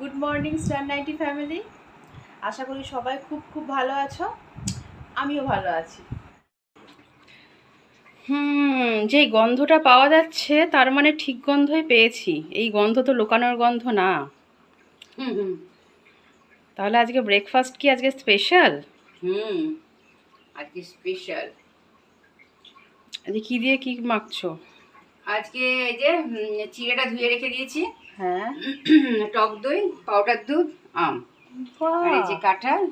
Good morning star ninety family আশা করি সবাই খুব খুব ভালো আছো। আমিও ভালো আছি। হুম যে গন্ধটা পাওয়া যাচ্ছে তার মানে ঠিক গন্ধই পেয়েছি। এই গন্ধ তো লোকানোর গন্ধ না। হুম তাহলে আজকে ব্রেকফাস্ট কি আজকে স্পেশাল হুম আজকে স্পেশাল আজকে কী দিয়ে কি মাখছো? আজকে এই যে চিড়েটা ধুয়ে রেখে দিয়েছি। হ্যাঁ। টক দই পাউডার দুধ আম। আর এই যে কাঁঠাল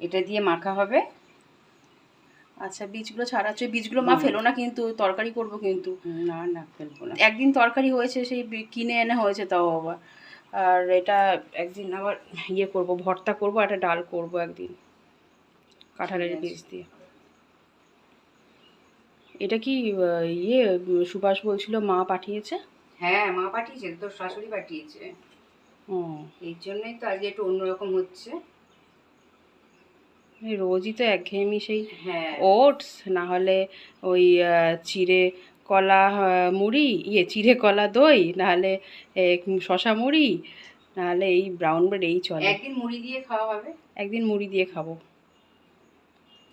এটা দিয়ে মাখা হবে। আচ্ছা বীজগুলো ছাড়াচ্ছ বীজগুলো মা ফেলো না কিন্তু তরকারি করব কিন্তু। না না ফেলব না। একদিন তরকারি হয়েছে সেই কিনে এনে হয়েছে তাও আবার। আর এটা একদিন আবার ইয়ে করব ভর্তা করব একটা ডাল করব একদিন। কাঁঠালের বীজ দিয়ে। এটা কি ইয়ে সুভাষ বলছিল মা পাঠিয়েছে? হ্যাঁ মা পাঠিয়েছে তোর শাশুড়ি পাঠিয়েছে। ও এই জন্যই তো আজকে একটু অন্যরকম হচ্ছে। রোজই তো একঘেয়েমি সেই হ্যাঁ। ওটস না হলে ওই চিড়ে কলা মুড়ি ইয়ে চিড়ে কলা দই নাহলে শশা মুড়ি নাহলে এই ব্রাউন ব্রেড এই চলে। একদিন মুড়ি দিয়ে খাওয়া হবে? একদিন মুড়ি দিয়ে খাব।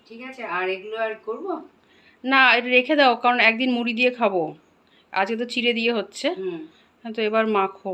ঠিক আছে আর এগুলো আর করব? না রেখে দাও কারণ একদিন মুড়ি দিয়ে খাব। আজকে তো চিড়ে দিয়ে হচ্ছে। হ্যাঁ, তো এবার মাখো।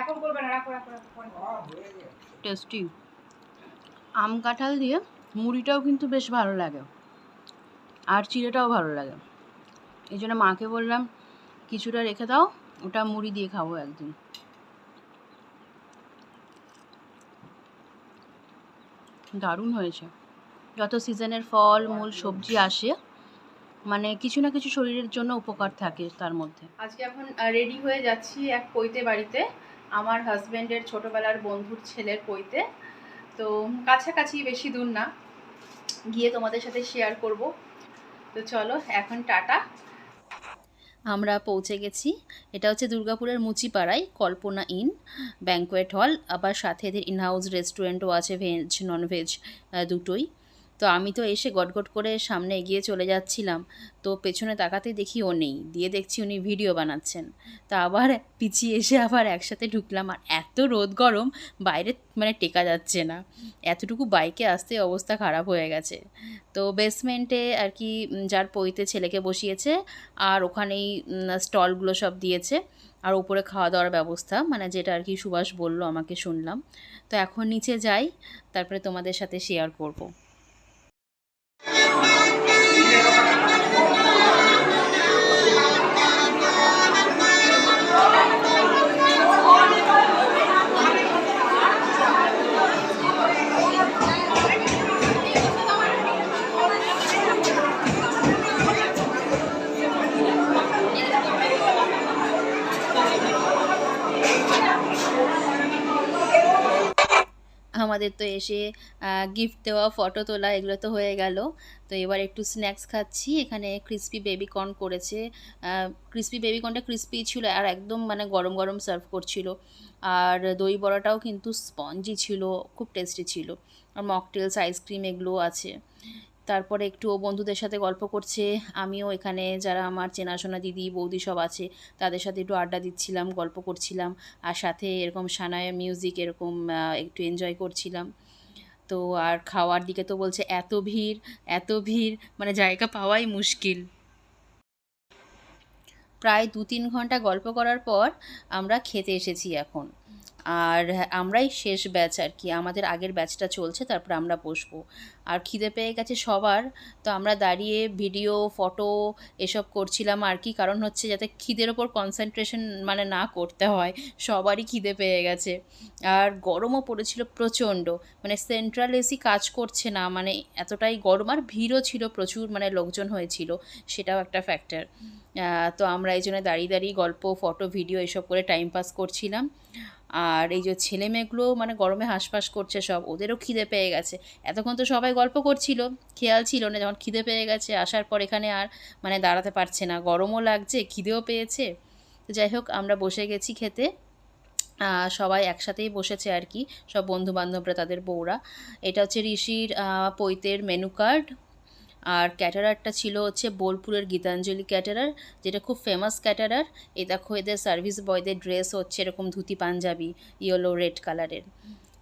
এখন করবে না রাখো রাখো রাখো পরে করো। টেস্টি আম কাঁঠাল দিয়ে মুড়িটাও কিন্তু বেশ ভালো লাগে। আর চিড়েটাও ভালো লাগে। এই জন্য মাকে বললাম কিছুটা রেখে দাও ওটা মুড়ি দিয়ে খাব একদিন। দারুণ হয়েছে। যত সিজনের ফল মূল সবজি আসে মানে কিছু না কিছু শরীরের জন্য উপকার থাকে তার মধ্যে। আজকে এখন রেডি হয়ে যাচ্ছি এক পৈতে বাড়িতে। আমার হাজব্যান্ডের ছোটোবেলার বন্ধুর ছেলের পৈতে। তো কাছাকাছি বেশি দূর না। গিয়ে তোমাদের সাথে শেয়ার করব। তো চলো এখন টাটা। আমরা পৌঁছে গেছি। এটা হচ্ছে দুর্গাপুরের মুচিপাড়ায় কল্পনা ইন ব্যাঙ্কোয়েট হল আবার সাথে এদের ইনহাউস রেস্টুরেন্টও আছে ভেজ ননভেজ দুটোই। তো আমি তো এসে গটগট করে সামনে এগিয়ে চলে যাচ্ছিলাম। তো পেছনে তাকাতে দেখি ও নেই। দিয়ে দেখছি উনি ভিডিও বানাচ্ছেন। তা আবার পিছিয়ে এসে আবার একসাথে ঢুকলাম। আর এত রোদ গরম, বাইরে মানে টেকা যাচ্ছে না। এতটুকু বাইকে আসতে অবস্থা খারাপ হয়ে গেছে। তো বেসমেন্টে আর কি যার পইতে ছেলেকে বসিয়েছে আর ওখানেই স্টলগুলো সব দিয়েছে। আর উপরে খাওয়া দাওয়ার ব্যবস্থা মানে যেটা আর কি সুভাষ বলল, আমাকে শুনলাম। তো এখন নিচে যাই, তারপরে তোমাদের সাথে শেয়ার করব। আমাদের তো এসে গিফট দেওয়া ফটো তোলা, এগুলো তো হয়ে গেল। তো এবার একটু স্ন্যাক্স খাচ্ছি। এখানে ক্রিসপি বেবি কর্ন করেছে ক্রিসপি বেবি কর্নটা ক্রিসপি ছিল আর একদম মানে গরম গরম সার্ভ করছিল। আর দই বড়াটাও কিন্তু স্পঞ্জি ছিল, খুব টেস্টি ছিল। আর মকটেলস আইসক্রিম এগুলো আছে। তারপরে একটু ও বন্ধুদের সাথে গল্প করছে। আমিও এখানে যারা আমার চেনাশোনা দিদি, বৌদি সব আছে, তাদের সাথে একটু আড্ডা দিচ্ছিলাম, গল্প করছিলাম। আর সাথে এরকম সানায়া মিউজিক এরকম একটু এনজয় করছিলাম। তো আর খাওয়ার দিকে তো বলছে, এত ভিড় এত ভিড়। মানে জায়গা পাওয়াই মুশকিল। প্রায় দু তিন ঘণ্টা গল্প করার পর আমরা খেতে এসেছি এখন। আর আমরাই শেষ ব্যাচ আর কি। আমাদের আগের ব্যাচটা চলছে, তারপর আমরা বসবো। আর খিদে পেয়ে গেছে সবার, তো আমরা দাঁড়িয়ে ভিডিও, ফটো এসব করছিলাম আর কি। কারণ হচ্ছে যাতে খিদের ওপর কনসেন্ট্রেশন মানে না করতে হয়, সবারই খিদে পেয়ে গেছে। আর গরমও পড়েছিল প্রচণ্ড। মানে সেন্ট্রাল এসি কাজ করছে না মানে এতটাই গরম। আর ভিড়ও ছিল প্রচুর মানে লোকজন হয়েছিল, সেটাও একটা ফ্যাক্টর তো আমরা এই জন্য দাঁড়িয়ে দাঁড়িয়ে গল্প, ফটো, ভিডিও এসব করে টাইম পাস করছিলাম। আর এই যে ছেলে মেয়েগুলো মানে গরমে হাঁসফাঁস করছে সব, ওদেরও খিদে পেয়ে গেছে। এতক্ষণ তো সবাই গল্প করছিল, খেয়াল ছিল না যখন খিদে পেয়ে গেছে, আসার পর এখানে আর মানে দাঁড়াতে পারছে না, গরমও লাগছে, খিদেও পেয়েছে। তো যাই হোক, আমরা বসে গেছি খেতে। সবাই একসাথেই বসেছে আর কি, সব বন্ধু বান্ধবরা তাদের বউরা। এটা হচ্ছে ঋষির পৈতের মেনু কার্ড আর ক্যাটারারটা ছিল হচ্ছে বোলপুরের গীতাঞ্জলি ক্যাটারার, যেটা খুব ফেমাস ক্যাটারার। এই দেখো, এদের সার্ভিস বয়দের ড্রেস হচ্ছে এরকম ধুতি পাঞ্জাবি ইয়েলো রেড কালারের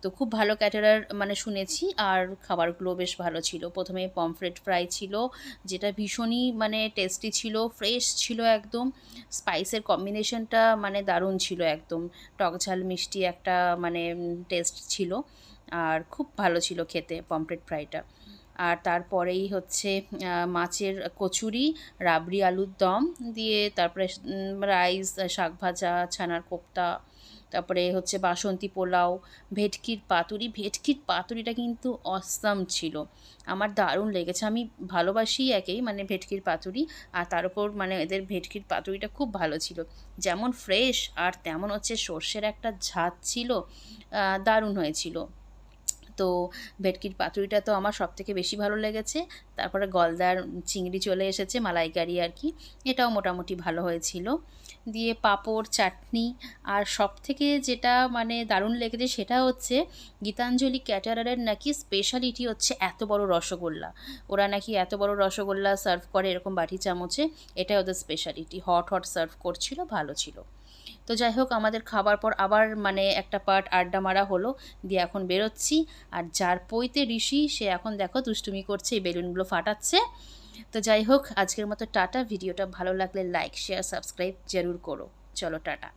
তো খুব ভালো ক্যাটারার মানে শুনেছি, আর খাবারগুলো বেশ ভালো ছিল। প্রথমে পমফ্রেট ফ্রাই ছিল, যেটা ভীষণই মানে টেস্টি ছিল ফ্রেশ ছিল একদম। স্পাইসের কম্বিনেশনটা মানে দারুণ ছিল একদম। টক ঝাল মিষ্টি একটা মানে টেস্ট ছিল। আর খুব ভালো ছিল খেতে পমফ্রেট ফ্রাইটা আর তারপরেই হচ্ছে মাছের কচুরি, রাবড়ি, আলুর দম দিয়ে তারপরে রাইস, শাক ভাজা, ছানার কোপ্তা, তারপরে হচ্ছে বাসন্তী পোলাও, ভেটকির পাতুরি। ভেটকির পাতুরিটা কিন্তু অসাম ছিল। আমার দারুণ লেগেছে। আমি ভালোবাসি একেই মানে ভেটকির পাতুরি, আর তার উপর মানে এদের ভেটকির পাতুরিটা খুব ভালো ছিল। যেমন ফ্রেশ, আর তেমন হচ্ছে সর্ষের একটা ঝাঁজ ছিল দারুণ হয়েছিল। তো ভেটকির পাতুরিটা তো আমার সব থেকে বেশি ভালো লেগেছে। তারপরে গলদার চিংড়ি চলে এসেছে মালাইকারি আর কি, এটাও মোটামুটি ভালো হয়েছিল। দিয়ে পাঁপড়, চাটনি আর সব থেকে যেটা মানে দারুণ লেগেছে সেটা হচ্ছে গীতাঞ্জলি ক্যাটারারের নাকি স্পেশালিটি হচ্ছে এত বড় রসগোল্লা। ওরা নাকি এত বড় রসগোল্লা সার্ভ করে এরকম বাটি চামচে, এটাই ওদের স্পেশালিটি হট হট সার্ভ করছিল, ভালো ছিল। তো যাই হোক, আমাদের খাবার পর আবার মানে একটা পার্ট আড্ডা মারা হলো, দিয়ে এখন বেরোচ্ছি। আর যার পইতে ঋষি, সে এখন দেখো দুষ্টুমি করছে, এই বেলুনগুলো ফাটাচ্ছে। তো যাই হোক, আজকের মতো টাটা। ভিডিওটা ভালো লাগলে লাইক শেয়ার সাবস্ক্রাইব জরুর করো। চলো টাটা।